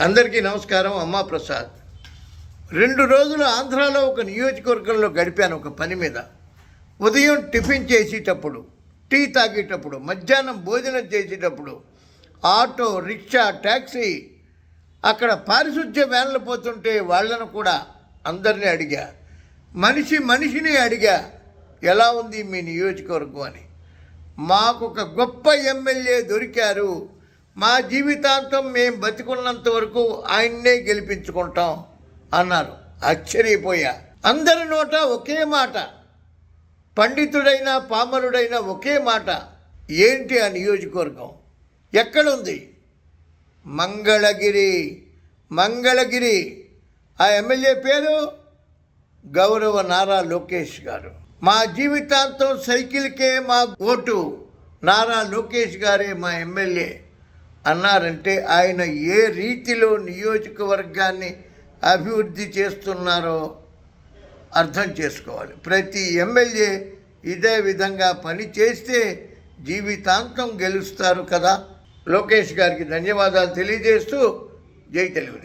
అందరికీ నమస్కారం అమ్మా ప్రసాద్. రెండు రోజులు ఆంధ్రాలో ఒక నియోజకవర్గంలో గడిపాను ఒక పని మీద. ఉదయం టిఫిన్ చేసేటప్పుడు టీ తాగేటప్పుడు మధ్యాహ్నం భోజనం చేసేటప్పుడు ఆటో రిక్షా ట్యాక్సీ అక్కడ పారిశుద్ధ్య వ్యాన్లు పోతుంటే వాళ్ళను కూడా అందరినీ అడిగా. మనిషి మనిషిని అడిగా ఎలా ఉంది మీ నియోజకవర్గం? అని. మాకు ఒక గొప్ప ఎమ్మెల్యే దొరికారు. మా జీవితాంతం మేము బతికున్నంత వరకు ఆయన్నే గెలిపించుకుంటాం అన్నారు. ఆశ్చర్యపోయా. అందరి నోట ఒకే మాట. పండితుడైనా పామరుడైనా ఒకే మాట. ఏంటి ఆ నియోజకవర్గం? ఎక్కడుంది? మంగళగిరి. మంగళగిరి. ఆ ఎమ్మెల్యే పేరు గౌరవ నారా లోకేష్ గారు. మా జీవితాంతం సైకిల్కే మా ఓటు నారా లోకేష్ గారే మా ఎమ్మెల్యే. అన్నారంటే ఆయన ఏ రీతిలో నియోజకవర్గాన్ని అభివృద్ధి చేస్తున్నారో అర్థం చేసుకోవాలి. ప్రతి ఎమ్మెల్యే ఇదే విధంగా పని చేస్తే జీవితాంతం గెలుస్తారు కదా. లోకేష్ గారికి ధన్యవాదాలు తెలియజేస్తూ జై తెలుగుదేశం.